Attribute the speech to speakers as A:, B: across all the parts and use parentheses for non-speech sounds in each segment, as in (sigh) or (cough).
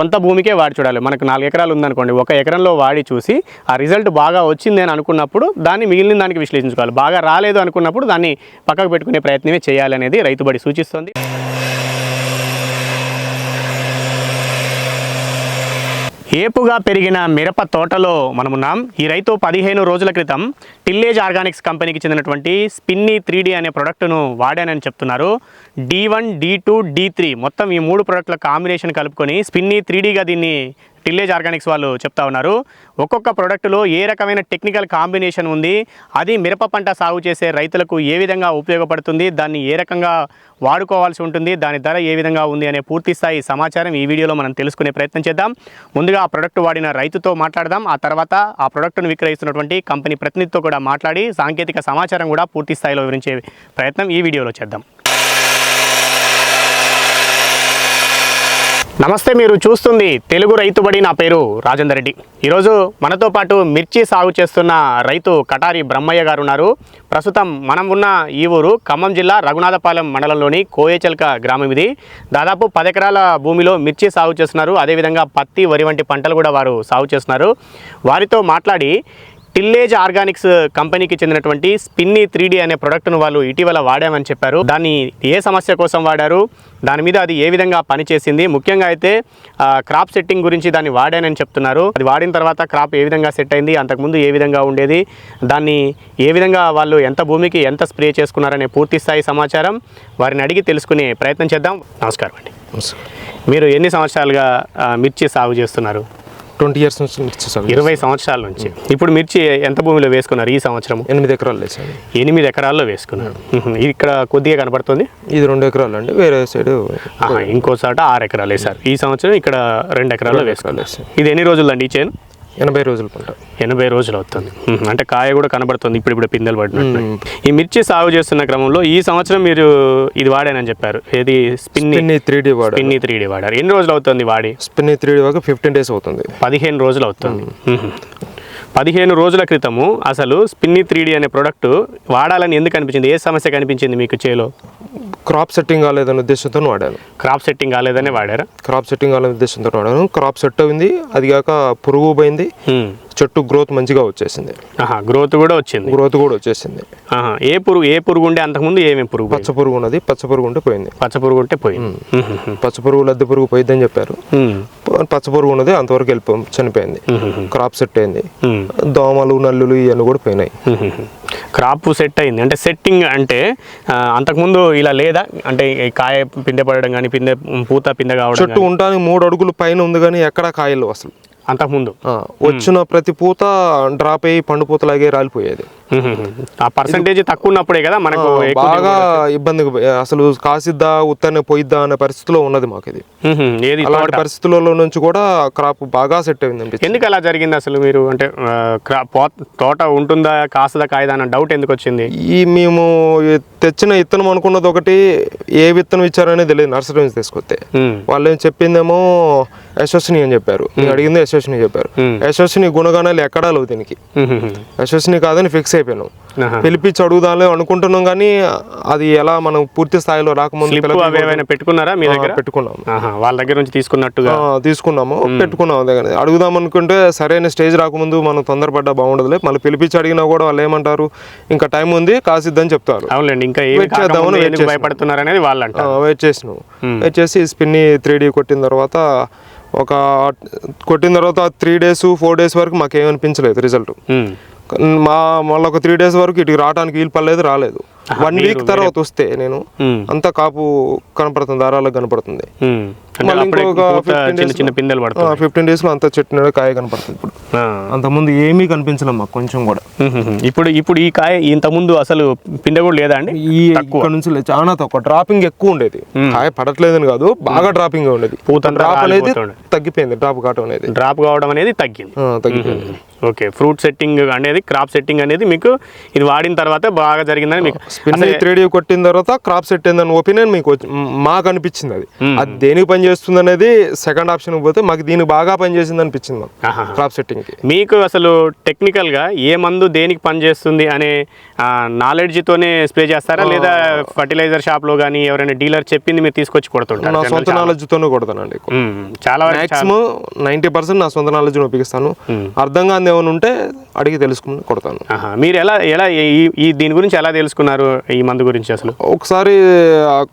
A: కొంత భూమికే వాడి చూడాలి. మనకు నాలుగు ఎకరాలు ఉందనుకోండి ఒక ఎకరంలో వాడి చూసి ఆ రిజల్ట్ బాగా వచ్చింది అని అనుకున్నప్పుడు దాన్ని మిగిలిన దానికి విశ్లేషించుకోవాలి. బాగా రాలేదు అనుకున్నప్పుడు దాన్ని పక్కకు పెట్టుకునే ప్రయత్నమే చేయాలనేది రైతుబడి సూచిస్తుంది. ఏపుగా పెరిగిన మిరప తోటలో మనమున్నాం. ఈ రైతు పదిహేను రోజుల క్రితం టిల్లేజ్ ఆర్గానిక్స్ కంపెనీకి చెందినటువంటి స్పిన్ని త్రీ అనే ప్రొడక్టును వాడానని చెప్తున్నారు. D one D two D three మొత్తం ఈ మూడు ప్రోడక్ట్ల కాంబినేషన్ కలుపుకొని స్పిన్ని త్రీ దీన్ని టిల్లేజ్ ఆర్గానిక్స్ వాళ్ళు చెప్తా ఉన్నారు. ఒక్కొక్క ప్రోడక్ట్లో ఏ రకమైన టెక్నికల్ కాంబినేషన్ ఉంది? అది మిరప పంట సాగు చేసే రైతులకు ఏ విధంగా ఉపయోగపడుతుంది? దాన్ని ఏ రకంగా వాడుకోవాల్సి ఉంటుంది? దాని ధర ఏ విధంగా ఉంది అనే పూర్తి స్థాయి సమాచారం ఈ వీడియోలో మనం తెలుసుకునే ప్రయత్నం చేద్దాం. ముందుగా ఆ ప్రోడక్ట్ వాడిన రైతుతో మాట్లాడదాం. ఆ తర్వాత ఆ ప్రోడక్ట్ను విక్రయిస్తున్నటువంటి కంపెనీ ప్రతినిధితో కూడా మాట్లాడి సాంకేతిక సమాచారం కూడా పూర్తి స్థాయిలో వివరించే ప్రయత్నం ఈ వీడియోలో చేద్దాం. నమస్తే మీరు చూస్తుంది తెలుగు రైతుబడి నా పేరు రాజేందర్ రెడ్డి. ఈరోజు మనతో పాటు మిర్చి సాగు చేస్తున్న రైతు కటారి బ్రహ్మయ్య గారు ఉన్నారు. ప్రస్తుతం మనం ఉన్న ఈ ఊరు ఖమ్మం జిల్లా రఘునాథపాలెం మండలంలోని కోయేచల్క గ్రామం ఇది. దాదాపు పది ఎకరాల భూమిలో మిర్చి సాగు చేస్తున్నారు. అదేవిధంగా పత్తి వరి వంటి పంటలు కూడా వారు సాగు చేస్తున్నారు. వారితో మాట్లాడి టిల్లేజ్ ఆర్గానిక్స్ కంపెనీకి చెందినటువంటి స్పిన్ని త్రీ అనే ప్రోడక్ట్ను వాళ్ళు ఇటీవల వాడామని చెప్పారు. దాన్ని ఏ సమస్య కోసం వాడారు? దాని మీద అది ఏ విధంగా పనిచేసింది? ముఖ్యంగా అయితే క్రాప్ సెట్టింగ్ గురించి దాన్ని వాడానని చెప్తున్నారు. అది వాడిన తర్వాత క్రాప్ ఏ విధంగా సెట్ అయింది? అంతకుముందు ఏ విధంగా ఉండేది? దాన్ని ఏ విధంగా వాళ్ళు ఎంత భూమికి ఎంత స్ప్రే చేసుకున్నారనే పూర్తి స్థాయి సమాచారం వారిని అడిగి తెలుసుకునే ప్రయత్నం చేద్దాం. నమస్కారం అండి. మీరు ఎన్ని సంవత్సరాలుగా మిర్చి సాగు చేస్తున్నారు?
B: ట్వంటీ ఇయర్స్ నుంచి మిర్చి సాగు
A: ఇరవై సంవత్సరాల నుంచి. ఇప్పుడు మిర్చి ఎంత భూమిలో వేసుకున్నారు ఈ సంవత్సరం
B: ఎనిమిది ఎకరాలు వేసాను
A: ఎనిమిది ఎకరాల్లో వేసుకున్నారు. ఇక్కడ కొద్దిగా కనపడుతుంది?
B: ఇది రెండు ఎకరాలు అండి వేరే సైడ్
A: ఆహా, ఇంకో చోట ఆరు ఎకరాలు వేశారు ఈ సంవత్సరం ఇక్కడ రెండు ఎకరాల్లో వేసుకున్నారు. ఇది ఎన్ని రోజులండి ఈ చేను?
B: ఎనభై రోజుల పంట
A: ఎనభై రోజులు అవుతుంది. అంటే కాయ కూడా కనబడుతుంది ఇప్పుడు ఇప్పుడు పిందెలు పడినట్టు. ఈ మిర్చి సాగు చేస్తున్న క్రమంలో ఈ సంవత్సరం మీరు ఇది వాడానని చెప్పారు. ఏది? స్పిన్ని.
B: త్రీ డీ వాడు
A: స్పిన్ని త్రీ వాడారు. ఎన్ని రోజులు అవుతుంది వాడి?
B: స్పిన్ని త్రీ డీ వరకు ఫిఫ్టీన్ డేస్ అవుతుంది.
A: పదిహేను రోజులు అవుతుంది. పదిహేను రోజుల క్రితము అసలు స్పిన్ని త్రీ అనే ప్రోడక్ట్ వాడాలని ఎందుకు అనిపించింది? ఏ సమస్య కనిపించింది మీకు చేలో?
B: క్రాప్ సెట్టింగ్ కాలేదనే ఉద్దేశంతో వాడాను.
A: క్రాప్ సెట్టింగ్ కాలేదనే వాడారా?
B: క్రాప్ సెట్టింగ్ కాలేదనే ఉద్దేశంతో వాడాను. క్రాప్ సెట్ అయింది అది కాక పురుగు పోయింది. చెట్టు గ్రోత్ మంచిగా వచ్చేసింది.
A: గ్రోత్ కూడా వచ్చింది.
B: గ్రోత్ కూడా వచ్చేసింది.
A: ఏ పురుగు ఏ పురుగు ఉండే అంతకుముందు ఏమేమి పురుగు?
B: పచ్చ పురుగు ఉన్నది పచ్చ పురుగు ఉంటే పోయింది.
A: పచ్చ పురుగు ఉంటే పోయింది.
B: పచ్చ పురుగు లద్దె పురుగు పోయిద్దని చెప్పారు. పచ్చ పురుగు ఉన్నది అంతవరకు వెళ్ళిపో చనిపోయింది. క్రాప్ సెట్ అయింది. దోమలు నల్లులు ఇవన్నీ కూడా పోయినాయి.
A: క్రాప్ సెట్ అయింది. అంటే సెట్టింగ్ అంటే అంతకుముందు ఇలా లేదా? అంటే కాయ పిందె పడడం కానీ పిందె పూత పిందె కావడం
B: చెట్టు ఉండడానికి మూడు అడుగులు పైన ఉంది కానీ ఎక్కడ కాయలు అసలు.
A: అంతకుముందు.
B: వచ్చిన ప్రతి పూత డ్రాప్ అయ్యి పండు పూతలాగే రాలిపోయేది.
A: ఆ పర్సంటేజ్ తక్కువ ఉన్నప్పుడే కదా మనకు
B: బాగా ఇబ్బంది అసలు కాసిద్దా ఉత్తనే పోయిద్దా అనే పరిస్థితిలో ఉన్నది మాకు ఇది.
A: ఏది
B: అలాంటి పరిస్థితులలో నుంచి కూడా క్రాప్ బాగా సెట్ అయింది
A: ఎందుకు అలా జరిగింది అసలు మీరు? అంటే తోట ఉంటుందా కాస్తుందా కాయదా అన్న డౌట్ ఎందుకు వచ్చింది?
B: ఈ మేము తెచ్చిన విత్తనం అనుకున్నది ఒకటి ఏ విత్తనం ఇచ్చారనేది తెలియదు నర్సరీ నుంచి తీసుకొస్తే. వాళ్ళు ఏం చెప్పిందేమో యశస్విని అని చెప్పారు. అడిగింది యశస్విని చెప్పారు. యశస్విని గుణగానాలు ఎక్కడా లేవు దీనికి. యశస్విని కాదని ఫిక్స్ అయిపోయాను. పిలిపించి అడుగుదాంలే అనుకుంటున్నాం కానీ అది ఎలా మనం పూర్తి స్థాయిలో రాకముందు
A: ఏమైనా పెట్టుకున్నారా మీ దగ్గర?
B: పెట్టుకున్నాం.
A: వాళ్ళ దగ్గర నుంచి తీసుకున్నట్టుగా?
B: తీసుకున్నాము పెట్టుకున్నాం అడుగుదాం అనుకుంటే సరైన స్టేజ్ రాకముందు మనం తొందరపడ్డా బాగుండదులే. మళ్ళీ పిలిపించి అడిగినా కూడా వాళ్ళు ఏమంటారు? ఇంకా టైం ఉంది కాసిద్దని చెప్తారు.
A: అవునులేండి ఇంకా
B: చేద్దామని.
A: భయపడుతున్నారు అనేది వాళ్ళు
B: వెయిట్ చేసినాం. వెయిట్ చేసి స్పిన్ని త్రీ డీ కొట్టిన తర్వాత ఒక కొట్టిన తర్వాత త్రీ డేస్ ఫోర్ డేస్ వరకు మాకు ఏమనిపించలేదు రిజల్ట్. మా మళ్ళీ ఒక త్రీ డేస్ వరకు ఇటు రావడానికి వీలు పడలేదు రాలేదు. వన్ వీక్ తర్వాత వస్తే నేను
A: మ్మ్.
B: అంత కాపు కనపడుతుంది దారాలకు కనపడుతుంది.
A: మ్మ్. అంటే
B: మళ్ళీ
A: అప్పుడే
B: ఇంకొక
A: పూత
B: 15
A: చిన్న
B: days
A: చిన్న పిందెలు పడుతుంది
B: ఫిఫ్టీన్ డేస్లో అంత చెట్టు నిండా కాయ కనపడుతుంది ఇప్పుడు.
A: ఆ.
B: అంతకుముందు ఏమీ కనిపించలేదు మాకు కొంచెం కూడా.
A: ఇప్పుడు ఇప్పుడు ఈ కాయ ఇంత ముందు అసలు పిందె కూడా లేదా అండి?
B: ఈ ఇక్కడ నుంచి చాలా తక్కువ. డ్రాపింగ్ ఎక్కువ ఉండేది. కాయ పడట్లేదని కాదు బాగా డ్రాపింగ్ ఉండేది.
A: పూత అంతా
B: డ్రాప్ అనేది. తగ్గిపోయింది డ్రాప్ కావటం అనేది.
A: డ్రాప్ కావడం అనేది తగ్గింది.
B: తగ్గిపోయింది.
A: ఓకే ఫ్రూట్ సెట్టింగ్ అనేది క్రాప్ సెట్టింగ్ అనేది మీకు ఇది వాడిన తర్వాత బాగా జరిగిందని మీకు
B: స్పిన్ త్రీ డీ కొట్టిన తర్వాత క్రాప్ సెట్ అయిందని ఒపీనియన్ మీకు మాకు అనిపించింది అది. అది దేనికి పని చేస్తుంది అనేది సెకండ్ ఆప్షన్ పోతే మాకు దీనికి బాగా పని చేసింది అనిపించింది. క్రాప్ సెట్టింగ్
A: మీకు అసలు టెక్నికల్గా ఏ మందు దేనికి పనిచేస్తుంది అనే నాలెడ్జ్తోనే స్ప్రే చేస్తారా? లేదా ఫర్టిలైజర్ షాప్లో కానీ ఎవరైనా డీలర్ చెప్పింది మీరు తీసుకొచ్చి కొడుతుంటారు?
B: నా సొంత నాలెడ్జ్ తోనే కొడతానండి.
A: చాలా
B: మాక్సిమం నైంటీ పర్సెంట్ నా సొంత నాలెడ్జ్ ఉపయోగిస్తాను అర్థం కాని ఏమైనా ఉంటే అడిగి తెలుసుకుని కొడతాను.
A: మీరు ఎలా ఎలా ఈ దీని గురించి ఎలా తెలుసుకున్నారు? ఈ మందు గురించి అసలు?
B: ఒకసారి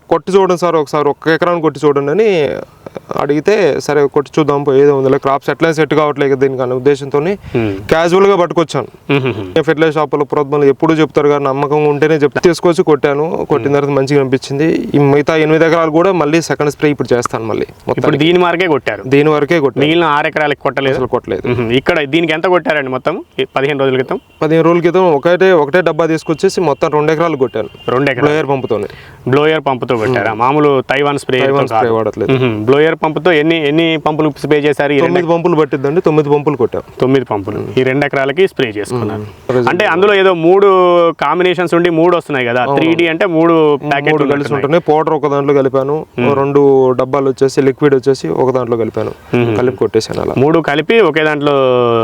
B: కొట్టి చూడండి సార్ ఒకసారి ఒక్క ఎకరాన్ని కొట్టి చూడండి అని అడిగితే సరే కొట్టి చూద్దాం ఏదో ఉంది క్రాప్స్ ఎట్లా సెట్ కావట్లేదు కదా దీనికి అనే ఉద్దేశంతో క్యాజువల్గా పట్టుకొచ్చాను. ఫెర్టిలైజర్ షాపులో ప్రోద్బలం ఎప్పుడు చెప్తారు కానీ నమ్మకం ఉంటేనే చెప్తా తీసుకొచ్చి కొట్టాను. కొట్టిన తర్వాత మంచిగా అనిపించింది. ఈ మిగతా ఎనిమిది ఎకరాలు కూడా మళ్ళీ సెకండ్ స్ప్రే ఇప్పుడు చేస్తాను మళ్ళీ
A: ఇప్పుడు దీని మార్కే కొట్టారు?
B: దీని వరకే
A: మిగిలిన ఆరు ఎకరాలకు కొట్టలేదు?
B: అసలు కొట్టలేదు.
A: ఇక్కడ దీనికి ఎంత కొట్టారండి మొత్తం? పదిహేను రోజుల క్రితం?
B: పదిహేను రోజుల క్రితం ఒకటే ఒకటే డబ్బా తీసుకొచ్చేసి మొత్తం రెండు ఎకరాలు కొట్టాను.
A: రెండు ఎకరాలు.
B: ప్లేయర్ పంపుతోనే.
A: బ్లోయర్ పంపుతో కొట్టారా? మామూలు తైవాన్ స్ప్రే
B: వాడట్లేదు.
A: బ్లోయర్ పంపుతో ఎన్ని ఎన్ని పంపులు స్ప్రే చేశారు?
B: తొమ్మిది పంపులు పట్టిద్దండి తొమ్మిది పంపులు కొట్టాం.
A: తొమ్మిది పంపులు. ఈ రెండు ఎకరాలకి స్ప్రే చేసుకున్నారు. అంటే అందులో ఏదో మూడు కాంబినేషన్స్ ఉండి మూడు వస్తున్నాయి కదా? త్రీ అంటే మూడు ప్యాకెట్లు
B: కలిసి ఉంటున్నాయి. పౌడర్ ఒక దాంట్లో కలిపాను. రెండు డబ్బాలు వచ్చేసి లిక్విడ్ వచ్చేసి ఒక దాంట్లో కలిపాను. కలిపి కొట్టేసాను అలా.
A: మూడు కలిపి ఒకే దాంట్లో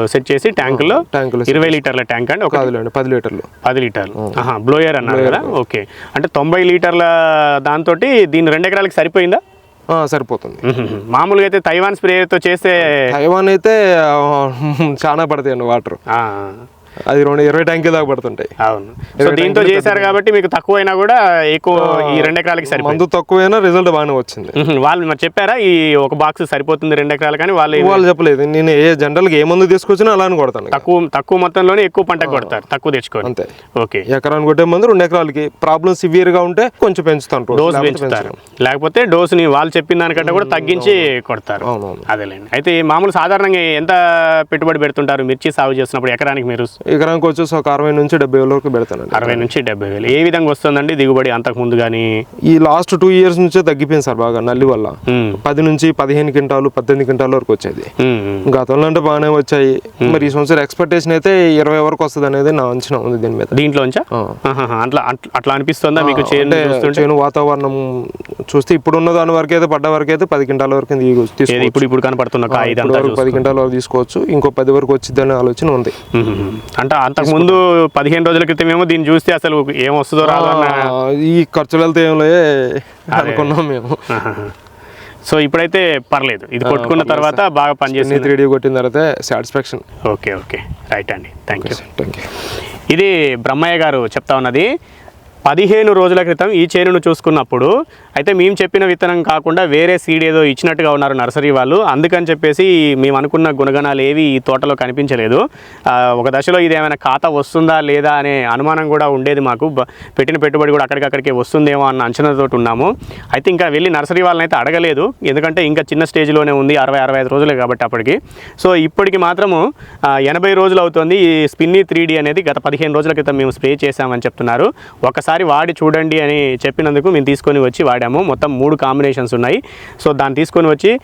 A: సెట్ చేసి ట్యాంకులో
B: ట్యాంకులు
A: ఇరవై లీటర్ల ట్యాంక్ అండి? ఒక
B: పది లీటర్లు.
A: పది లీటర్లు. బ్లోయర్ అన్నారు కదా? ఓకే. అంటే తొంభై లీటర్ల దాంతో దీని రెండు ఎకరాలకి సరిపోయిందా?
B: సరిపోతుంది.
A: మ్మ్. మామూలుగా అయితే తైవాన్ స్ప్రేతో చేస్తే
B: తైవాన్ అయితే (laughs) చాలా పడతాయండి వాటర్. అది రెండు ఇరవై ట్యాంకీ దాకా పడుతుంటాయి.
A: అవును. సో దీంతో చేశారు కాబట్టి మీకు తక్కువ అయినా కూడా ఎక్కువ ఈ రెండు ఎకరాలకి సరిపోయింది.
B: మందు తక్కువైనా రిజల్ట్ బాగానే వచ్చింది.
A: వాళ్ళు మరి చెప్పారా? ఈ ఒక బాక్స్ సరిపోతుంది రెండు ఎకరాలు కానీ వాళ్ళు
B: వాళ్ళు చెప్పలేదు. నేను ఏ జనరల్గా ఏ మందు తీసుకొచ్చినా అలానే కొడతాను.
A: తక్కువ తక్కువ మొత్తంలోనే ఎక్కువ పంట కొడతారు. తక్కువ తెచ్చుకొని.
B: అంతే.
A: ఓకే.
B: ఎకరానికి కొట్టే మందు రెండు ఎకరాలకి. ప్రాబ్లం సివియర్గా ఉంటే కొంచెం పెంచుతాను.
A: డోస్ పెంచుతారు. లేకపోతే డోస్ని వాళ్ళు చెప్పిన దానికంటే కూడా తగ్గించి కొడతారు. అదేలేండి. అయితే ఈ మామూలు సాధారణంగా ఎంత పెట్టుబడి పెడుతుంటారు? మిర్చి సాగు చేస్తున్నప్పుడు ఎకరానికి మీరు
B: ఎకరానికి వచ్చేసి ఒక అరవై నుంచి డెబ్బై వేల వరకు పెడతానండి.
A: అరవై నుంచి డెబ్బై వేలు. ఏ విధంగా వస్తుందండి దిగుబడి అంతకు ముందు కానీ
B: ఈ లాస్ట్ టూ ఇయర్స్ నుంచే తగ్గిపోయింది సార్ బాగా నల్లి వల్ల. పది నుంచి పదిహేను క్వింటాలు పద్దెనిమిది క్వింటాల వరకు వచ్చేది. గతంలో అంటే బాగానే వచ్చాయి. మరి ఈ సంవత్సరం ఎక్స్పెక్టేషన్ అయితే ఇరవై వరకు వస్తుంది అనేది నా అంచనా ఉంది దీని మీద.
A: ఆహాహా. అట్లా అట్లా- అనిపిస్తుందా మీకు చేను
B: వాతావరణం చూస్తే ఇప్పుడున్న దాని వరకు అయితే పడ్డ వరకు అయితే పది క్వింటాల వరకు
A: ఇప్పుడు ఇప్పుడు కనపడుతున్న
B: ఇప్పుడు పది క్వింటాల వరకు తీసుకోవచ్చు. ఇంకో పది వరకు వచ్చింది అనే ఆలోచన ఉంది.
A: అంటే అంతకు ముందు పదిహేను రోజుల క్రితం ఏమో దీన్ని చూస్తే అసలు ఏం వస్తుందో రాదో
B: ఈ ఖర్చులు వెళ్తే అనుకున్నాం మేము. (laughs)
A: సో ఇప్పుడైతే పర్లేదు. ఇది కొట్టుకున్న తర్వాత బాగా పనిచేస్తుంది
B: త్రీ డీ కొట్టిన తర్వాత సాటిస్ఫాక్షన్
A: ఓకే ఓకే. రైట్ అండి. Thank you.
B: థ్యాంక్ యూ
A: ఇది బ్రహ్మయ్య గారు చెప్తా ఉన్నది. పదిహేను రోజుల క్రితం ఈ చేనును చూసుకున్నప్పుడు అయితే మేము చెప్పిన విత్తనం కాకుండా వేరే సీడ్ ఏదో ఇచ్చినట్టుగా ఉన్నారు నర్సరీ వాళ్ళు. అందుకని చెప్పేసి మేము అనుకున్న గుణగణాలు ఏవి ఈ తోటలో కనిపించలేదు. ఒక దశలో ఇది ఏమైనా ఖాతా వస్తుందా లేదా అనే అనుమానం కూడా ఉండేది మాకు. పెట్టిన పెట్టుబడి కూడా అక్కడికక్కడికే వస్తుందేమో అన్న అంచనాతో ఉన్నాము. అయితే ఇంకా వెళ్ళి నర్సరీ వాళ్ళని అయితే అడగలేదు. ఎందుకంటే ఇంకా చిన్న స్టేజ్లోనే ఉంది అరవై అరవై ఐదు రోజులే కాబట్టి అప్పటికి. సో ఇప్పటికి మాత్రము ఎనభై రోజులు అవుతుంది ఈ స్పిన్నీ త్రీ అనేది గత పదిహేను రోజుల క్రితం మేము స్ప్రే చేశామని చెప్తున్నారు. ఒకసారి వాడి చూడండి అని చెప్పినందుకు మేము తీసుకొని వచ్చి వాడాము. మొత్తం మూడు కాంబినేషన్స్ ఉన్నాయి. సో దాన్ని తీసుకొని వచ్చి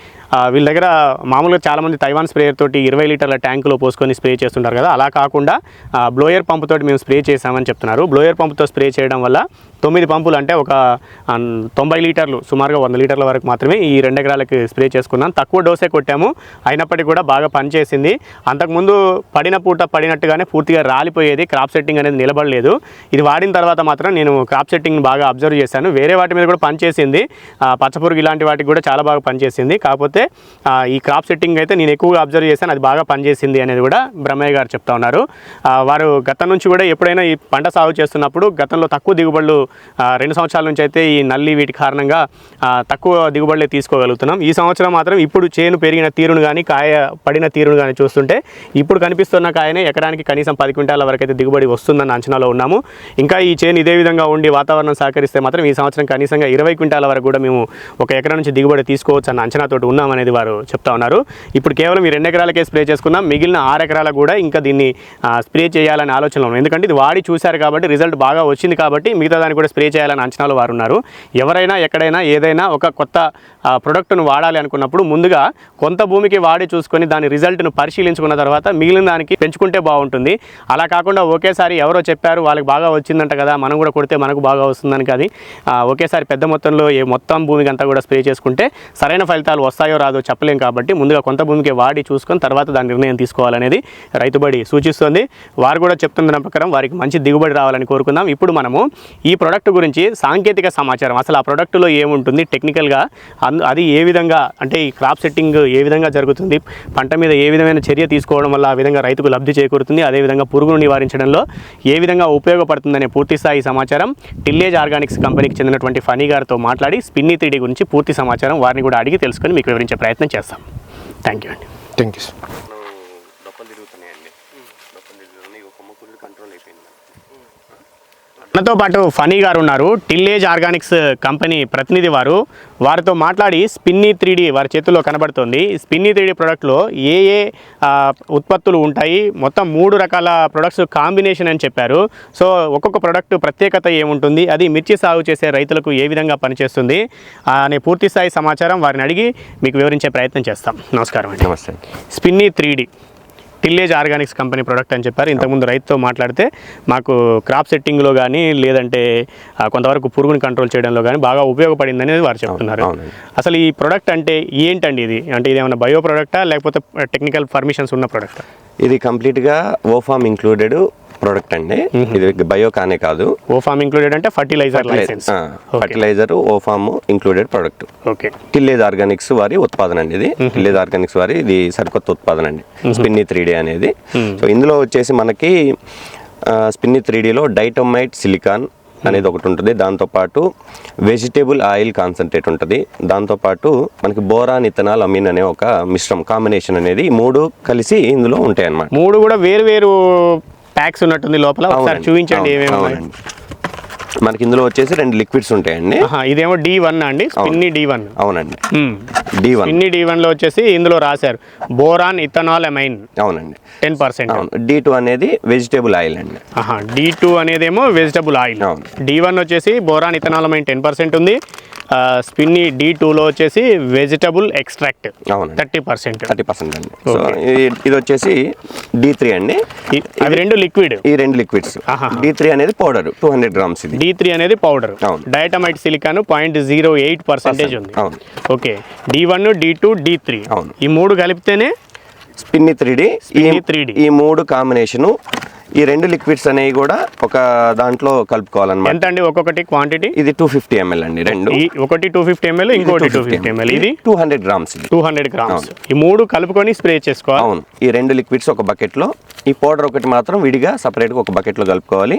A: వీళ్ళ దగ్గర మామూలుగా చాలామంది తైవాన్ స్ప్రేయర్ తోటి ఇరవై లీటర్ల ట్యాంకులో పోసుకొని స్ప్రే చేస్తుంటారు కదా. అలా కాకుండా బ్లోయర్ పంపు మేము స్ప్రే చేశామని చెప్తున్నారు. బ్లోయర్ పంపుతో స్ప్రే చేయడం వల్ల తొమ్మిది పంపులు అంటే ఒక తొంభై లీటర్లు సుమారుగా వంద లీటర్ల వరకు మాత్రమే ఈ రెండు ఎకరాలకి స్ప్రే చేసుకున్నాం. తక్కువ డోసే కొట్టాము. అయినప్పటికీ కూడా బాగా పనిచేసింది. అంతకుముందు పడిన పూట పడినట్టుగానే పూర్తిగా రాలిపోయేది. క్రాప్ సెట్టింగ్ అనేది నిలబడలేదు. ఇది వాడిన తర్వాత మాత్రం నేను క్రాప్ సెట్టింగ్ బాగా అబ్జర్వ్ చేశాను. వేరే వాటి మీద కూడా పనిచేసింది పచ్చపురుగు ఇలాంటి వాటికి కూడా చాలా బాగా పనిచేసింది. కాకపోతే ఈ క్రాప్ సెట్టింగ్ అయితే నేను ఎక్కువగా అబ్జర్వ్ చేశాను. అది బాగా పనిచేసింది అనేది కూడా బ్రహ్మయ్య గారు చెప్తా ఉన్నారు. వారు గతం నుంచి కూడా ఎప్పుడైనా ఈ పంట సాగు చేస్తున్నప్పుడు గతంలో తక్కువ దిగుబడులు రెండు సంవత్సరాల నుంచి అయితే ఈ నల్లి వీటి కారణంగా తక్కువ దిగుబడులే తీసుకోగలుగుతున్నాం. ఈ సంవత్సరం మాత్రం ఇప్పుడు చేను పెరిగిన తీరును కానీ కాయ పడిన తీరును కానీ చూస్తుంటే ఇప్పుడు కనిపిస్తున్న కాయనే ఎకరానికి కనీసం పది క్వింటాల వరకు అయితే దిగుబడి వస్తుందన్న అంచనాలో ఉన్నాము. ఇంకా ఈ చేను ఇదే విధంగా ఉండి వాతావరణం సహకరిస్తే మాత్రం ఈ సంవత్సరం కనీసంగా ఇరవై క్వింటాల వరకు కూడా మేము ఒక ఎకరం నుంచి దిగుబడి తీసుకోవచ్చు అన్న అంచనాతోటి ఉన్నామనేది అనేది వారు చెప్తా ఉన్నారు. ఇప్పుడు కేవలం ఈ రెండు ఎకరాలకే స్ప్రే చేసుకున్నాం మిగిలిన ఆరు ఎకరాలకు కూడా ఇంకా దీన్ని స్ప్రే చేయాలనే ఆలోచనలో ఉన్నాం. ఎందుకంటే ఇది వాడి చూశారు కాబట్టి రిజల్ట్ బాగా వచ్చింది కాబట్టి మిగతా దాన్ని కూడా స్ప్రే చేయాలని అంచనాలు వారు ఉన్నారు. ఎవరైనా ఎక్కడైనా ఏదైనా ఒక కొత్త ప్రొడక్ట్ను వాడాలి అనుకున్నప్పుడు ముందుగా కొంత భూమికి వాడి చూసుకొని దాని రిజల్ట్ను పరిశీలించుకున్న తర్వాత మిగిలిన దానికి పెంచుకుంటే బాగుంటుంది. అలా కాకుండా ఒకేసారి ఎవరో చెప్పారు వాళ్ళకి బాగా వచ్చిందంట కదా మనం కూడా కొడితే మనకు బాగా వస్తుందని కాదు. ఒకేసారి పెద్ద మొత్తం మొత్తంలో ఏ మొత్తం భూమికి అంతా కూడా స్ప్రే చేసుకుంటే సరైన ఫలితాలు వస్తాయో రాదో చెప్పలేం కాబట్టి ముందుగా కొంత భూమికి వాడి చూసుకొని తర్వాత దాని నిర్ణయం తీసుకోవాలనేది రైతుబడి సూచిస్తుంది. వారు కూడా చెప్తున్న ప్రకారం వారికి మంచి దిగుబడి రావాలని కోరుకుందాం. ఇప్పుడు మనము ఈ ప్రోడక్ట్ గురించి సాంకేతిక సమాచారం. అసలు ఆ ప్రోడక్ట్లో ఏముంటుంది? టెక్నికల్గా అందు అది ఏ విధంగా అంటే ఈ క్రాప్ సెట్టింగ్ ఏ విధంగా జరుగుతుంది? పంట మీద ఏ విధమైన చర్య తీసుకోవడం వల్ల ఆ విధంగా రైతుకు లబ్ధి చేకూరుతుంది? అదేవిధంగా పురుగును నివారించడంలో ఏ విధంగా ఉపయోగపడుతుందనే పూర్తి స్థాయి సమాచారం టిల్లేజ్ ఆర్గానిక్స్ కంపెనీకి చెందినటువంటి ఫనీ గారితో మాట్లాడి స్పిన్నీ త్రీడీ గురించి పూర్తి సమాచారం వారిని కూడా అడిగి తెలుసుకొని మీకు వివరించే ప్రయత్నం చేస్తాం. థ్యాంక్ యూ అండి.
B: థ్యాంక్ యూ
A: మనతో పాటు ఫనీ గారు ఉన్నారు. టిల్లేజ్ ఆర్గానిక్స్ కంపెనీ ప్రతినిధి వారు. వారితో మాట్లాడి స్పిన్నీ త్రీడీ వారి చేతుల్లో కనబడుతుంది. స్పిన్నీ త్రీడీ ప్రోడక్ట్లో ఏ ఏ ఉత్పత్తులు ఉంటాయి? మొత్తం మూడు రకాల ప్రొడక్ట్స్ కాంబినేషన్ అని చెప్పారు. సో ఒక్కొక్క ప్రోడక్ట్ ప్రత్యేకత ఏముంటుంది? అది మిర్చి సాగు చేసే రైతులకు ఏ విధంగా పనిచేస్తుంది? అనే పూర్తి స్థాయి సమాచారం వారిని అడిగి మీకు వివరించే ప్రయత్నం చేస్తాం. నమస్కారం అండి.
C: నమస్తే
A: Spinny three D Tillage Organics company product అని చెప్పారు. ఇంతకుముందు రైతుతో మాట్లాడితే మాకు క్రాప్ సెట్టింగ్లో కానీ లేదంటే కొంతవరకు పురుగుని కంట్రోల్ చేయడంలో కానీ బాగా ఉపయోగపడింది అనేది వారు చెప్తున్నారు. అసలు ఈ ప్రోడక్ట్ అంటే ఏంటండి ఇది? అంటే ఇది ఏమైనా బయో ప్రోడక్టా లేకపోతే టెక్నికల్ పర్మిషన్స్ ఉన్న ప్రోడక్టా
C: ఇది కంప్లీట్గా ఓఫామ్ ఇంక్లూడెడ్ ప్రోడక్ట్ అండి. ఇది బయో కానే కాదు.
A: ఓ ఫామ్ ఇంక్లూడెడ్ అంటే fertiliser
C: fertiliser ఓఫామ్ included product
A: okay
C: Tillage Organics వారి ఉత్పాదన అండి ఇది. టిల్లేజ్ ఆర్గానిక్స్ వారి ఇది సరికొత్త ఉత్పాదన అండి. స్పిన్ని త్రీ అనేది. సో ఇందులో వచ్చేసి మనకి స్పిన్ని త్రీ లో డైటోమైట్ సిలికాన్ అనేది ఒకటి ఉంటుంది. దాంతోపాటు వెజిటేబుల్ ఆయిల్ కాన్సన్ట్రేట్ ఉంటుంది. దాంతోపాటు మనకి బోరాన్ ఇథనాల్ అమీన్ అనే ఒక మిశ్రమం కాంబినేషన్ అనేది మూడు కలిసి ఇందులో ఉంటాయి అన్నమాట
A: మూడు కూడా వేరు వేరు ప్యాక్స్ ఉన్నట్టుంది లోపల. ఒకసారి. చూపించండి ఏమేమి.
C: మనకి ఇందులో వచ్చేసి రెండు లిక్విడ్స్ ఉంటాయండి.
A: ఇదేమో డి వన్ అండి. స్పిన్ని డి వన్
C: అవునండి. డి వన్
A: స్పిన్ని డి వన్లో వచ్చేసి ఇందులో రాశారు. బోరాన్ ఇథనాల్ అమైన్
C: అవునండి.
A: టెన్ పర్సెంట్
C: అవును. డి టూ అనేది వెజిటేబుల్ ఆయిల్ అండి.
A: డి టూ అనేదేమో వెజిటబుల్ ఆయిల్. డి వన్ వచ్చేసి boron ethanol amine ten percent ఉంది. స్పిన్ని డి టూలో వచ్చేసి vegetable extract thirty percent
C: thirty percent అండి. ఇది- వచ్చేసి డి త్రీ అండి.
A: అవి రెండు లిక్విడ్
C: ఈ రెండు లిక్విడ్స్. డి త్రీ అనేది పౌడర్ టూ హండ్రెడ్ గ్రామ్స్ ఇది.
A: డి త్రీ అనేది పౌడర్
C: అవును.
A: Diatomite silicon point zero eight percentage ఉంది.
C: అవును.
A: Okay D one D two D three
C: అవును.
A: ఈ మూడు కలిపితేనే
C: Spinny three D
A: Spinny 3D.
C: ఈ మూడు కాంబినేషను ఈ రెండు లిక్విడ్స్ అనేవి కూడా ఒక దాంట్లో కలుపుకోవాలన్నమాట.
A: ఎంత అండి ఒక్కొక్కటి క్వాంటిటీ
C: ఇది టూ ఫిఫ్టీ ఎంఎల్ అండి రెండు.
A: ఈ ఒకటి టూ ఫిఫ్టీ ఎంఎల్ ఇంకోటి టూ ఫిఫ్టీ ఎంఎల్ ఇది
C: two hundred grams
A: two hundred grams ఈ మూడు కలుపుకొని స్ప్రే చేసుకోవాలి.
C: అవును. ఈ రెండు లిక్విడ్స్ ఒక బకెట్లో ఈ పౌడర్ ఒకటి మాత్రం విడిగా సపరేట్గా ఒక బకెట్లో కలుపుకోవాలి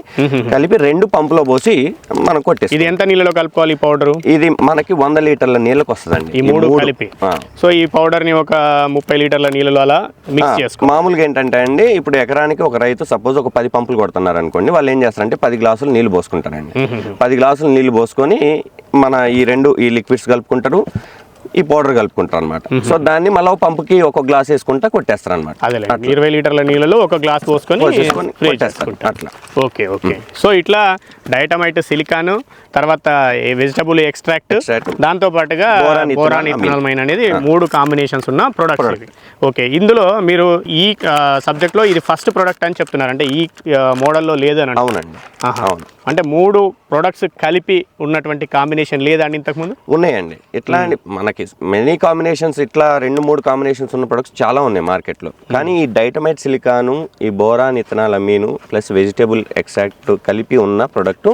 C: కలిపి రెండు పంపులో పోసి మనం కొట్టేసి
A: ఇది ఎంత నీళ్ళలో కలుపుకోవాలి ఈ పౌడరు
C: ఇది మనకి వంద లీటర్ల నీళ్ళకి వస్తుందండి.
A: ఈ మూడు కలిపి. సో ఈ పౌడర్ని ఒక ముప్పై లీటర్ల నీళ్ళలో అలా మిక్స్
C: ఆ,
A: చేసుకో.
C: మామూలుగా ఏంటంటే అండి ఇప్పుడు ఎకరానికి ఒక రైతు సపోజ్ ఒక పది పంపులు కొడుతున్నారు అనుకోండి వాళ్ళు ఏం చేస్తారంటే పది గ్లాసులు నీళ్ళు పోసుకుంటారండి. పది గ్లాసులు నీళ్ళు పోసుకొని మన ఈ రెండు ఈ లిక్విడ్స్ కలుపుకుంటారు. ఈ పౌడర్ కలుపుకుంటారు అనమాట సో దాన్ని మళ్ళీ పంపుకి ఒక గ్లాస్ వేసుకుంటా కొట్టేస్తారు అనమాట
A: ఇరవై లీటర్ల నీళ్ళలో ఒక గ్లాస్ పోసుకొని
C: అట్లా.
A: Okay okay. సో ఇట్లా డైటమైట్ సిలికాన్ తర్వాత వెజిటబుల్ ఎక్స్ట్రాక్ట్. దాంతో పాటుగా బోరాన్
C: amine.
A: ఇథనాల్ మైన్ అనేది మూడు కాంబినేషన్స్ ఉన్న ప్రొడక్ట్స్ ఇవి. ఓకే ఇందులో మీరు ఈ సబ్జెక్ట్లో ఇది ఫస్ట్ ప్రొడక్ట్ అని చెప్తున్నారు. అంటే ఈ మోడల్లో లేదు అని అంటున్నారు.
C: అవునండి. అవును.
A: అంటే మూడు ప్రొడక్ట్స్ కలిపి ఉన్నటువంటి కాంబినేషన్ లేదండి ఇంతకుముందు?
C: ఉన్నాయండి. ఇట్లా అండి? మనకి మెనీ కాంబినేషన్స్ ఇట్లా రెండు మూడు కాంబినేషన్స్ ఉన్న ప్రొడక్ట్స్ చాలా ఉన్నాయి మార్కెట్లో. కానీ ఈ డైటమైట్ సిలికాను ఈ boron ethanol amine plus vegetable extract కలిపి ఉన్న ప్రోడక్ట్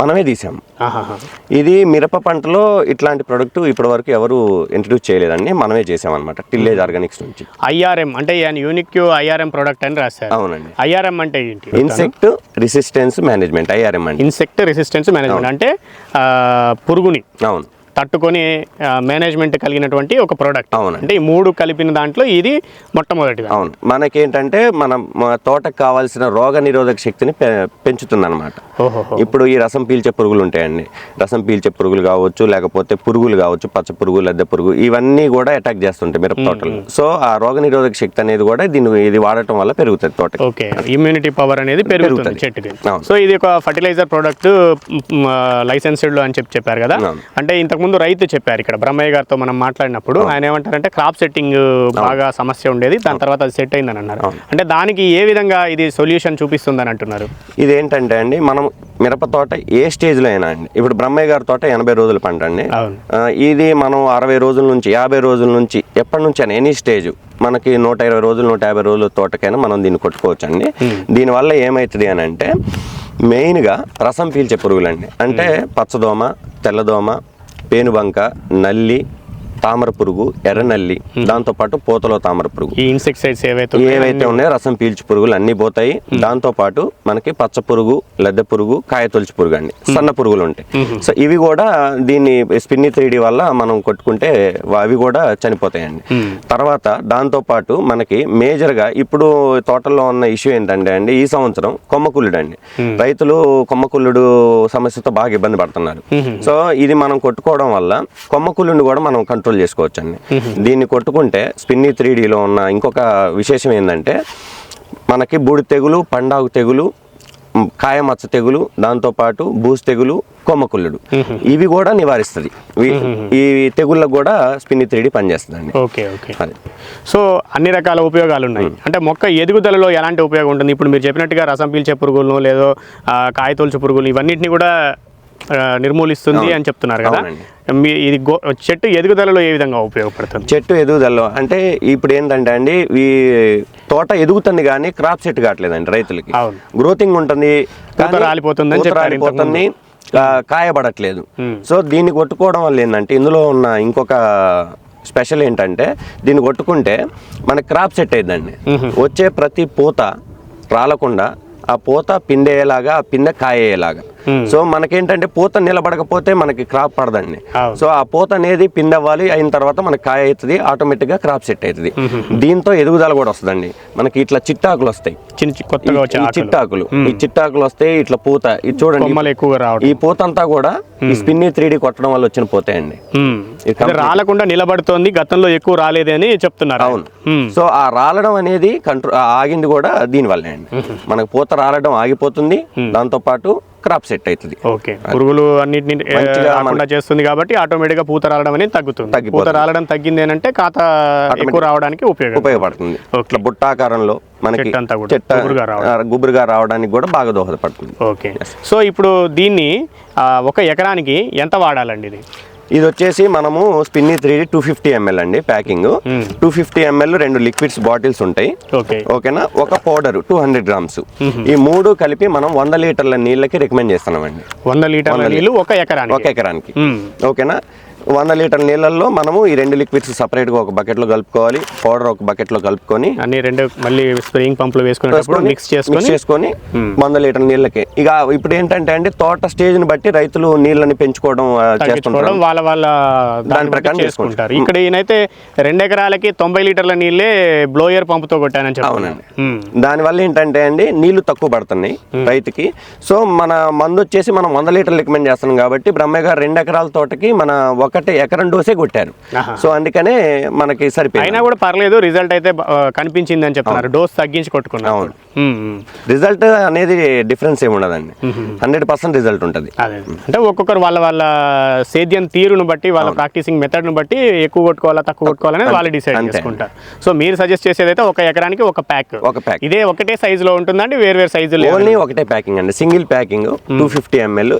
C: మనమే తీసాము
A: ఆహాహా.
C: ఇది మిరప పంటలో ఇట్లాంటి ప్రోడక్ట్ ఇప్పటి వరకు ఎవరు ఇంట్రడ్యూస్ చేయలేదండి. మనమే చేసామన్నమాట. టిల్లేజ్ ఆర్గానిక్స్ నుంచి.
A: ఐఆర్ఎం అంటే యూనిక్ ఐఆర్ఎం ప్రోడక్ట్ అని రాశారు.
C: అవునండి.
A: ఐఆర్ఎం అంటే ఏంటి?
C: ఇన్సెక్ట్ రెసిస్టెన్స్ మేనేజ్మెంట్ ఐఆర్ఎం అండి.
A: ఇన్సెక్ట్ రెసిస్టెన్స్ మేనేజ్మెంట్ అంటే పురుగుని.
C: అవును.
A: తట్టుకొని మేనేజ్మెంట్ కలిగినటువంటి ఒక ప్రోడక్ట్
C: అవునండి.
A: అంటే ఈ మూడు కలిపిన దాంట్లో ఇది మొట్టమొదటిది.
C: అవును. మనకేంటంటే మనం మన తోటకు కావాల్సిన రోగ నిరోధక శక్తిని పెంచుతుంది అనమాట
A: ఓహోహో.
C: ఇప్పుడు ఈ రసం పీల్చే పురుగులు ఉంటాయండి. రసం పీల్చే పురుగులు కావచ్చు లేకపోతే పురుగులు కావచ్చు పచ్చ పురుగు లద్దె పురుగు ఇవన్నీ కూడా అటాక్ చేస్తుంటాయి మిరప తోటలు సో ఆ రోగ నిరోధక శక్తి అనేది కూడా దీన్ని ఇది వాడటం వల్ల పెరుగుతుంది తోటకి.
A: ఓకే. ఇమ్యూనిటీ పవర్ అనేది పెరుగుతుంది. చెట్టుకి.
C: అవును.
A: సో ఇది ఒక ఫర్టిలైజర్ ప్రోడక్ట్ లైసెన్స్డ్ అని చెప్పి చెప్పారు కదా.
C: అవును.
A: అంటే ఇంతకుముందు రైతు చెప్పారు ఇక్కడ. బ్రహ్మయ్య గారితో మనం మాట్లాడినప్పుడు ఆయన ఏమంటారంటే క్రాప్ సెట్టింగ్ బాగా సమస్య ఉండేది దాని తర్వాత అది సెట్ అయిందని అన్నారు. అంటే దానికి ఏ విధంగా ఇది సొల్యూషన్ చూపిస్తుందని అంటున్నారు?
C: ఇదేంటంటే అండి మనం మిరప తోట ఏ స్టేజ్లో అయినా అండి ఇప్పుడు బ్రహ్మయ్య గారి తోట ఎనభై రోజుల పంట అండి. ఇది మనం అరవై రోజుల నుంచి యాభై రోజుల నుంచి ఎప్పటి నుంచి అయినా ఎనీ స్టేజ్ మనకి నూట ఇరవై రోజులు నూట యాభై రోజుల తోటకైనా మనం దీన్ని కొట్టుకోవచ్చు అండి. దీనివల్ల ఏమవుతుంది అని అంటే మెయిన్గా రసం పీల్చే పురుగులండి. అంటే పచ్చదోమ తెల్లదోమ పేనుబంక నల్లి తామర పురుగు ఎర్రనల్లి దాంతోపాటు పూతలో తామర పురుగు.
A: ఈ ఇన్సెక్సైడ్స్ ఏవైతే ఉన్నాయో
C: ఏవైతే ఉన్నాయో రసం పీల్చి పురుగులు అన్ని పోతాయి. దాంతో పాటు మనకి పచ్చ పురుగు లద్దె పురుగు కాయ తొలిచి పురుగు అండి. సన్న పురుగులు ఉంటాయి. సో ఇవి కూడా దీన్ని స్పిన్ని త్రీడి వల్ల మనం కొట్టుకుంటే అవి కూడా చనిపోతాయండి. తర్వాత దాంతో పాటు మనకి మేజర్గా ఇప్పుడు తోటల్లో ఉన్న ఇష్యూ ఏంటంటే అండి ఈ సంవత్సరం కొమ్మకుల్లుడు అండి రైతులు కొమ్మకుల్లుడు సమస్యతో బాగా ఇబ్బంది పడుతున్నారు. సో ఇది మనం కొట్టుకోవడం వల్ల కొమ్మకుల్లుని కూడా మనం కంట్రోల్ చేసుకోవచ్చు అండి దీన్ని కొట్టుకుంటే స్పిన్ని త్రీడీలో ఉన్న ఇంకొక విశేషం ఏంటంటే మనకి బూడి తెగులు పండాగు తెగులు మ్, కాయ మచ్చ తెగులు దాంతోపాటు బూస్ తెగులు కొమ్మకుల్లుడు. ఇవి కూడా నివారిస్తుంది. ఈ తెగుళ్ళకు కూడా స్పిన్ని త్రీడీ పనిచేస్తుందండి.
A: Okay okay.
C: అది.
A: సో అన్ని రకాల ఉపయోగాలు ఉన్నాయి అంటే మొక్క ఎదుగుదలలో ఎలాంటి ఉపయోగం ఉంటుంది? ఇప్పుడు మీరు చెప్పినట్టుగా రసం పీల్చే పురుగులను లేదో కాయ తొలుచు పురుగులు ఇవన్నిటిని కూడా నిర్మూలిస్తుంది అని చెప్తున్నారు కదా. మీ ఇది గో చెట్టు ఎదుగుదలలో ఏ విధంగా ఉపయోగపడుతుంది?
C: చెట్టు ఎదుగుదలలో అంటే ఇప్పుడు ఏంటంటే అండి ఈ తోట ఎదుగుతుంది కానీ క్రాప్ సెట్ కావట్లేదండి రైతులకి. గ్రోతింగ్ ఉంటుంది రాలిపోతుంది ఆ, కాయబడట్లేదు. సో దీన్ని కొట్టుకోవడం వల్ల ఏంటంటే ఇందులో ఉన్న ఇంకొక స్పెషల్ ఏంటంటే దీన్ని కొట్టుకుంటే మన క్రాప్ సెట్ అయిందండి వచ్చే ప్రతి పూత రాలకుండా ఆ పూత పిండేలాగా ఆ పిందె కాయేలాగా. సో మనకేంటంటే పూత నిలబడకపోతే మనకి క్రాప్ పడదండి. సో ఆ పూత అనేది పిండి అవ్వాలి అయిన తర్వాత మనకి కాయ అవుతుంది ఆటోమేటిక్గా క్రాప్ సెట్ అవుతుంది దీంతో ఎదుగుదల కూడా వస్తుందండి. మనకి ఇట్లా చిట్టాకులు వస్తాయి.
A: చిన్న.
C: చిట్టాకులు. ఈ చిట్టాకులు వస్తాయి ఇట్లా పూత ఇది చూడండి. ఈ పూత అంతా కూడా ఈ స్పిన్ని త్రీ కొట్టడం వల్ల వచ్చిన పోతాయండి.
A: రాలకుండా నిలబడుతోంది గతంలో ఎక్కువ రాలేదని చెప్తున్నారు.
C: అవును. సో ఆ రాలడం అనేది కంట్రో ఆగింది కూడా దీని వల్లే అండి మనకు పూత రాలడం ఆగిపోతుంది. దాంతో పాటు క్రాప్ సెట్ అవుతుంది.
A: ఓకే. పురుగులు అన్నిటిని రాకుండా చేస్తుంది కాబట్టి ఆటోమేటిక్గా పూత రాలడం అనేది తగ్గుతుంది.
C: తగ్గిపోతుంది.
A: పూత రాలడం తగ్గింది అంటే కాత ఎక్కువ రావడానికి ఉపయోగం
C: ఉపయోగపడుతుంది. ఇట్లా బుట్టాకారంలో మనకి
A: చెట్టు గుబురుగా
C: రావడానికి కూడా బాగా దోహదపడుతుంది.
A: ఓకే. సో ఇప్పుడు దీన్ని ఒక ఎకరానికి ఎంత వాడాలండి ఇది?
C: ఇది వచ్చేసి మనము స్పిన్ని త్రీ టూ ఫిఫ్టీ ఎంఎల్ అండి ప్యాకింగ్. టూ ఫిఫ్టీ ఎంఎల్ రెండు లిక్విడ్స్ బాటిల్స్ ఉంటాయి.
A: ఓకే.
C: ఓకేనా? ఒక పౌడర్ టూ హండ్రెడ్ గ్రామ్స్. ఈ మూడు కలిపి మనం వంద లీటర్ల నీళ్ళకి రికమెండ్ చేస్తున్నామండి.
A: వంద లీటర్ల నీళ్ళు ఒక ఎకరానికి.
C: ఒక ఎకరానికి.
A: మ్మ్.
C: ఓకేనా? వంద లీటర్ నీళ్ళల్లో మనము ఈ రెండు లిక్విడ్స్ సపరేట్గా ఒక బకెట్లో కలుపుకోవాలి. పౌడర్ ఒక బకెట్లో కలుపుకొని
A: అన్ని రెండు మళ్ళీ స్ప్రేయింగ్ పంపులు వేసుకునేటప్పుడు మిక్స్ చేసుకొని
C: చేసుకొని వంద లీటర్ నీళ్ళకి. ఇక ఇప్పుడు ఏంటంటే అండి తోట స్టేజ్ని బట్టి రైతులు నీళ్ళని పెంచుకోవడం చేస్తుంటారు.
A: తగ్గించుకోవడం వాళ్ళ వాళ్ళ దాని
C: ప్రకారం
A: చేసుకుంటారు. ఇక్కడ ఈయనైతే రెండు ఎకరాలకి తొంభై లీటర్ల నీళ్ళే బ్లోయర్ పంపుతో కొట్టానని మ్మ్.
C: దానివల్ల ఏంటంటే అండి నీళ్ళు తక్కువ పడుతున్నాయి రైతుకి. సో మన మందు వచ్చేసి మనం వంద లీటర్లు రికమెండ్ చేస్తున్నాం కాబట్టి బ్రహ్మయ్య గారు రెండు ఎకరాల తోటకి మన ఒకటే ఎకరం డోసే కొట్టారు. సో అందుకనే మనకి సరిపోయింది.
A: అయినా కూడా పర్లేదు రిజల్ట్ అయితే కనిపించింది అని చెప్తున్నారు. డోస్ తగ్గించి
C: అవును.
A: మ్మ్.
C: రిజల్ట్ అనేది డిఫరెన్స్ ఏమి ఉండదండి. హండ్రెడ్ పర్సెంట్ రిజల్ట్ ఉంటుంది.
A: అంటే ఒక్కొక్కరు వాళ్ళ వాళ్ళ సేద్యం తీరును బట్టి వాళ్ళ ప్రాక్టీసింగ్ మెథడ్ను బట్టి ఎక్కువ కొట్టుకోవాలా తక్కువ కొట్టుకోవాలనేది వాళ్ళు డిసైడ్. చేసుకుంటారు. సో మీరు సజెస్ట్ చేసేది అయితే ఒక ఎకరానికి ఒక ప్యాక్.
C: ఒక ప్యాక్.
A: ఇదే ఒకటే size లో ఉంటుందండి వేరు వేరు సైజులు
C: ఓన్లీ ఒకటే ప్యాకింగ్ అండి. Single packing two fifty ML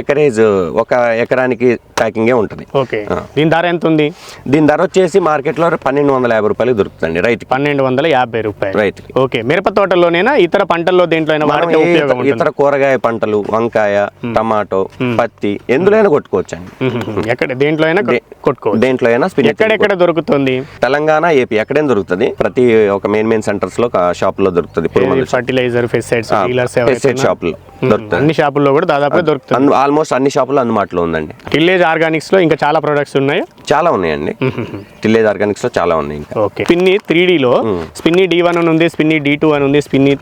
C: acreage ఒక ఎకరానికి ప్యాకింగే ఉంటుంది.
A: ఓకే. దీని ధర ఎంత ఉంది
C: దీని ధర వచ్చేసి మార్కెట్లో పన్నెండు వందల యాభై రూపాయలు దొరుకుతుందండి రైతుకి.
A: పన్నెండు వందల యాభై రూపాయలు.
C: రైతుకి.
A: ఓకే. మిరప తోటలోనైనా ఇతర పంటల్లో దేంట్లో
C: ఇతర-
A: ఉంటుంది?
C: కూరగాయ పంటలు వంకాయ టమాటో పత్తి ఎందులోనైనా కొట్టుకోవచ్చండి.
A: ఎక్కడ దేంట్లో అయినా కొట్టుకోవచ్చు.
C: దేంట్లో అయినా
A: ఎక్కడెక్కడ దొరుకుతుంది?
C: తెలంగాణ ఏపీ ఎక్కడైనా దొరుకుతుంది. ప్రతి ఒక మెయిన్ మెయిన్ సెంటర్స్లో షాప్. లో దొరుకుతుంది
A: ఫర్టిలైజర్
C: పెస్టిసైడ్ షాప్లో దొరుకుతుంది.
A: అన్ని షాపుల్లో కూడా దాదాపు దొరుకుతుంది.
C: ఆల్మోస్ట్ అన్ని షాపుల్లో అందుబాటులో ఉందండి.
A: విలేజ్ ఆర్గానిక్స్లో ఇంకా చాలా ప్రొడక్ట్స్ ఉన్నాయి?
C: చాలా ఉన్నాయండి. టిల్లేజ్ ఆర్గానిక్స్లో చాలా ఉన్నాయి ఇంకా.
A: ఓకే. స్పిన్ని త్రీ లో స్పిన్ని డి వన్ అని ఉంది స్పిన్ని డి టూ అని ఉంది స్పిన్ని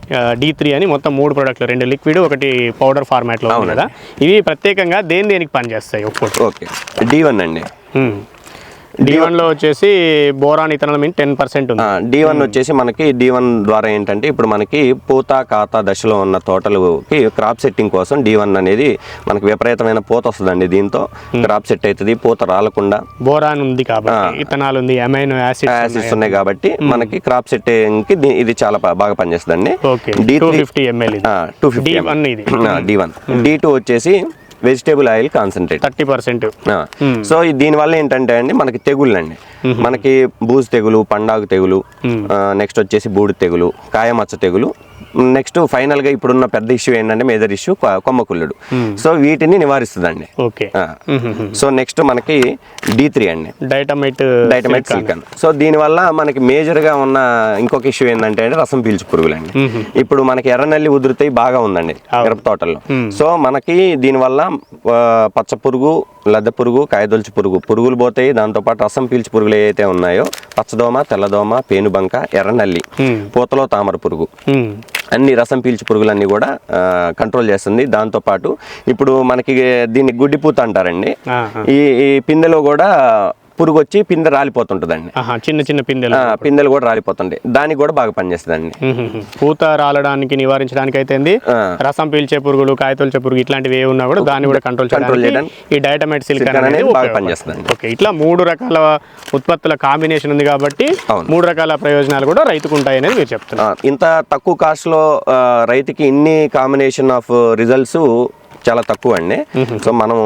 A: డి త్రీ అని మొత్తం మూడు ప్రొడక్ట్లు రెండు లిక్విడ్ ఒకటి పౌడర్ ఫార్మాట్లో ఉంది కదా. ఇవి ప్రత్యేకంగా దేని దేనికి పనిచేస్తాయి? ఒక్కటి.
C: ఓకే. డి వన్ అండి.
A: డి వన్లో వచ్చేసి boron ethanolamine ten percent
C: D one వచ్చేసి మనకి డి వన్ ద్వారా ఏంటంటే ఇప్పుడు మనకి పూత కాత దశలో ఉన్న తోటలకి క్రాప్ సెట్టింగ్ కోసం డి వన్ అనేది మనకి విపరీతమైన పూత వస్తుందండి దీంతో. క్రాప్ సెట్ అవుతుంది పూత రాలకుండా.
A: బోరాన్ ఉంది కాబట్టి ఇథనాల్ ఉంది అమైనో యాసిడ్
C: యాసిడ్స్ ఉన్నాయి. కాబట్టి మనకి క్రాప్ సెట్టింగ్కి ఇది చాలా బాగా పనిచేస్తుందండి.
A: Okay
C: D
A: two fifty ML ఇది.
C: టూ ఫిఫ్టీ
A: D1 ఇది.
C: డి వన్ డి టూ వచ్చేసి vegetable oil concentrate
A: thirty percent.
C: So ఈ దీనివల్ల ఏంటంటే అండి మనకి తెగుళ్ళు అండి మనకి బూజు తెగులు పండాగు తెగులు నెక్స్ట్ వచ్చేసి బూడి తెగులు కాయమచ్చ తెగులు నెక్స్ట్ ఫైనల్గా ఇప్పుడున్న పెద్ద ఇష్యూ ఏంటంటే మేజర్ ఇష్యూ కొమ్మకుళ్ళుడు సో వీటిని నివారిస్తుందండి.
A: ఓకే.
C: సో నెక్స్ట్ మనకి డి త్రీ అండి.
A: Diatomite
C: డైటమైట్ silicon. సో దీనివల్ల మనకి మేజర్గా ఉన్న ఇంకొక ఇష్యూ ఏంటంటే రసం పీల్చు పురుగులు అండి ఇప్పుడు మనకి ఎర్రనల్లి ఉధృతాయి బాగా ఉందండి మిరప తోటల్లో సో మనకి దీనివల్ల ఆ, పచ్చ పురుగు లద్దె పురుగు కాయదొలుచు పురుగు పురుగులు పోతాయి. దాంతోపాటు రసం పీల్చు పురుగులు ఏవైతే ఉన్నాయో పచ్చదోమ తెల్లదోమ పేనుబంక ఎర్రనల్లి పూతలో తామర పురుగు. అన్ని రసం పీల్చు పురుగులన్నీ కూడా కంట్రోల్ చేస్తుంది. దాంతోపాటు ఇప్పుడు మనకి దీన్ని గుడ్డిపూత అంటారండి. ఈ ఈ పిందెలో కూడా పురుగు వచ్చి పిందె రాలిపోతుంటుందండి
A: చిన్న చిన్న పిందెలు
C: పిందెలు కూడా రాలిపోతుంటాయి దానికి కూడా బాగా పనిచేస్తుందండి.
A: పూత రాలడానికి నివారించడానికి అయితే. రసం పీల్చే పురుగులు కాయతొలిచే పురుగు ఇట్లాంటివి ఏ ఉన్నా కూడా దాన్ని కూడా కంట్రోల్ చేయడానికి ఈ డైటమైట్ సిలికాన్ అనేది
C: బాగా. పనిచేస్తుందండి.
A: ఓకే ఇట్లా మూడు రకాల ఉత్పత్తుల కాంబినేషన్ ఉంది కాబట్టి. మూడు రకాల ప్రయోజనాలు కూడా రైతుకు ఉంటాయి అనేది మీరు చెప్తున్నారు
C: ఇంత తక్కువ కాస్ట్లో రైతుకి ఇన్ని కాంబినేషన్ ఆఫ్ రిజల్ట్స్ చాలా తక్కువ అండి. సో మనం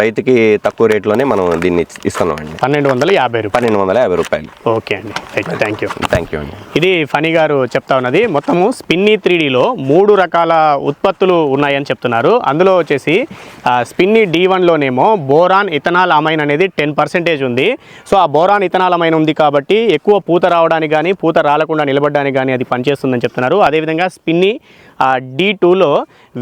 C: రైతుకి తక్కువ రేట్లోనే మనం దీన్ని ఇస్తున్నాం అండి
A: పన్నెండు వందల యాభై రూపాయలు.
C: పన్నెండు వందల యాభై రూపాయలు.
A: ఓకే అండి. థ్యాంక్ యూ
C: థ్యాంక్ యూ అండి.
A: ఇది ఫనీ గారు చెప్తా ఉన్నది. మొత్తము స్పిన్నీ త్రీడీలో మూడు రకాల ఉత్పత్తులు ఉన్నాయని చెప్తున్నారు. అందులో వచ్చేసి స్పిన్నీ డి వన్లోనేమో బోరాన్ ఇథనాల్ అమైన్ అనేది టెన్ పర్సెంటేజ్ ఉంది. సో ఆ బోరాన్ ఇథనాల్ అమైన్ ఉంది కాబట్టి ఎక్కువ పూత రావడానికి కానీ పూత రాలకుండా నిలబడడానికి కానీ అది పనిచేస్తుందని చెప్తున్నారు. అదేవిధంగా స్పిన్ని డి టూలో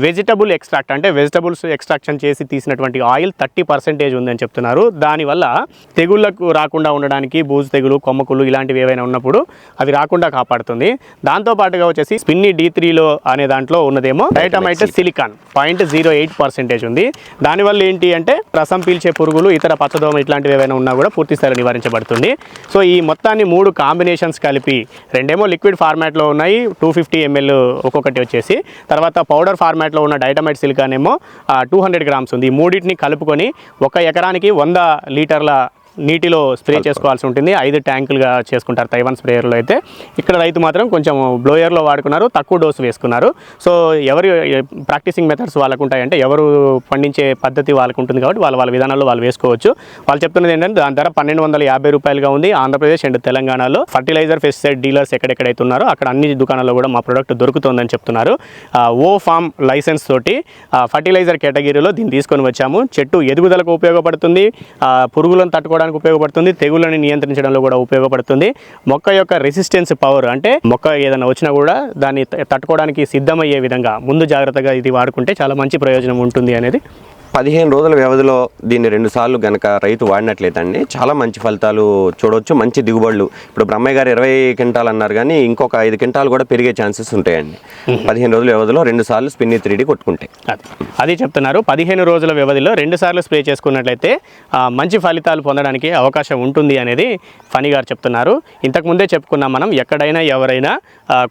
A: వెజిటబుల్ ఎక్స్ట్రాక్ట్ అంటే వెజిటబుల్స్ ఎక్స్ట్రాక్షన్ చేసి తీసినటువంటి ఆయిల్ థర్టీ పర్సెంటేజ్ ఉందని చెప్తున్నారు. దానివల్ల తెగుళ్ళకు రాకుండా ఉండడానికి బూజు తెగులు కొమ్మకులు ఇలాంటివి ఏవైనా ఉన్నప్పుడు అవి రాకుండా కాపాడుతుంది. దాంతో పాటుగా వచ్చేసి స్పిన్ని డి త్రీలో అనే దాంట్లో ఉన్నదేమో diatomite silicon point zero eight percentage ఉంది. దానివల్ల ఏంటి అంటే రసం పీల్చే పురుగులు ఇతర పచ్చదోమ ఇట్లాంటివి ఏవైనా ఉన్నా కూడా పూర్తిస్థాయిలో నివారించబడుతుంది. సో ఈ మొత్తాన్ని మూడు కాంబినేషన్స్ కలిపి రెండేమో లిక్విడ్ ఫార్మాట్లో ఉన్నాయి. టూ ఫిఫ్టీ ఎంఎల్ ఒక్కొక్కటి వచ్చేసి తర్వాత పౌడర్ ఫార్మాట్లో ఉన్న డైటమైట్ సిలికాన్ ఏమో టూ హండ్రెడ్ గ్రామ్స్ ఉంది. ఈ మూడింటిని కలుపుకొని ఒక ఎకరానికి వంద లీటర్ల నీటిలో స్ప్రే చేసుకోవాల్సి ఉంటుంది. ఐదు ట్యాంకులుగా చేసుకుంటారు తైవాన్ స్ప్రేయర్లో అయితే. ఇక్కడ రైతు మాత్రం కొంచెం బ్లోయర్లో వాడుకున్నారు తక్కువ డోసు వేసుకున్నారు. సో ఎవరి ప్రాక్టీసింగ్ మెథడ్స్ వాళ్ళకు ఉంటాయంటే ఎవరు పండించే పద్ధతి వాళ్ళకు ఉంటుంది కాబట్టి వాళ్ళ వాళ్ళ విధానాల్లో వాళ్ళు వేసుకోవచ్చు. వాళ్ళు చెప్తున్నది ఏంటంటే దాని ధర పన్నెండు వందల యాభై రూపాయలుగా ఉంది. ఆంధ్రప్రదేశ్ అండ్ తెలంగాణలో ఫర్టిలైజర్ పెస్టిసైడ్ డీలర్స్ ఎక్కడెక్కడైతే ఉన్నారో అక్కడ అన్ని దుకాణాల్లో కూడా మా ప్రొడక్ట్ దొరుకుతుందని చెప్తున్నారు. ఓ ఫామ్ లైసెన్స్ తోటి ఫర్టిలైజర్ కేటగిరీలో దీన్ని తీసుకొని వచ్చాము. చెట్టు ఎదుగుదలకు ఉపయోగపడుతుంది. పురుగులను తట్టుకోవడానికి ఉపయోగపడుతుంది తెగుళ్ళని నియంత్రించడంలో కూడా ఉపయోగపడుతుంది. మొక్క యొక్క రెసిస్టెన్స్ పవర్ అంటే మొక్క ఏదైనా వచ్చినా కూడా దాన్ని త- తట్టుకోవడానికి సిద్ధమయ్యే విధంగా ముందు జాగ్రత్తగా ఇది వాడుకుంటే చాలా మంచి ప్రయోజనం ఉంటుంది అనేది
C: పదిహేను రోజుల వ్యవధిలో దీన్ని రెండు సార్లు గనక రైతు వాడినట్లయితే అండి చాలా మంచి ఫలితాలు చూడవచ్చు మంచి దిగుబడులు. ఇప్పుడు బ్రహ్మయ్య గారు ఇరవై క్వింటాలు అన్నారు కానీ ఇంకొక ఐదు క్వింటాలు కూడా పెరిగే ఛాన్సెస్ ఉంటాయండి. పదిహేను రోజుల వ్యవధిలో రెండు సార్లు స్పిన్ని త్రీడీ కొట్టుకుంటే.
A: అది అది చెప్తున్నారు. పదిహేను రోజుల వ్యవధిలో రెండు సార్లు స్ప్రే చేసుకున్నట్లయితే మంచి ఫలితాలు పొందడానికి అవకాశం ఉంటుంది అనేది ఫనీ గారు చెప్తున్నారు. ఇంతకుముందే చెప్పుకున్నాం మనం ఎక్కడైనా ఎవరైనా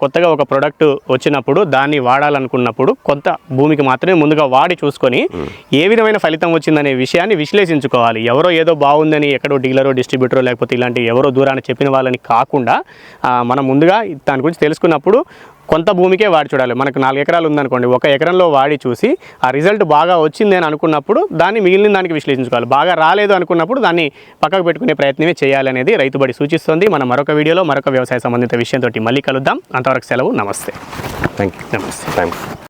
A: కొత్తగా ఒక ప్రోడక్ట్ వచ్చినప్పుడు దాన్ని వాడాలనుకున్నప్పుడు కొంత భూమికి మాత్రమే ముందుగా వాడి చూసుకొని ఏ విధమైన ఫలితం వచ్చిందనే విషయాన్ని విశ్లేషించుకోవాలి. ఎవరో ఏదో బాగుందని ఎక్కడో డీలరో డిస్ట్రిబ్యూటరో లేకపోతే ఇలాంటి ఎవరో దూరాన్ని చెప్పిన వాళ్ళని కాకుండా మనం ముందుగా దాని గురించి తెలుసుకున్నప్పుడు కొంత భూమికే వాడి చూడాలి. మనకు నాలుగు ఎకరాలు ఉందనుకోండి ఒక ఎకరంలో వాడి చూసి ఆ రిజల్ట్ బాగా వచ్చింది అని అనుకున్నప్పుడు దాన్ని మిగిలిన దానికి విశ్లేషించుకోవాలి. బాగా రాలేదు అనుకున్నప్పుడు దాన్ని పక్కకు పెట్టుకునే ప్రయత్నమే చేయాలి అనేది రైతుబడి సూచిస్తుంది. మన మరొక వీడియోలో మరొక వ్యవసాయ సంబంధిత విషయంతో మళ్ళీ కలుద్దాం. అంతవరకు సెలవు నమస్తే.
C: థ్యాంక్ యూ
A: నమస్తే.
C: Thank you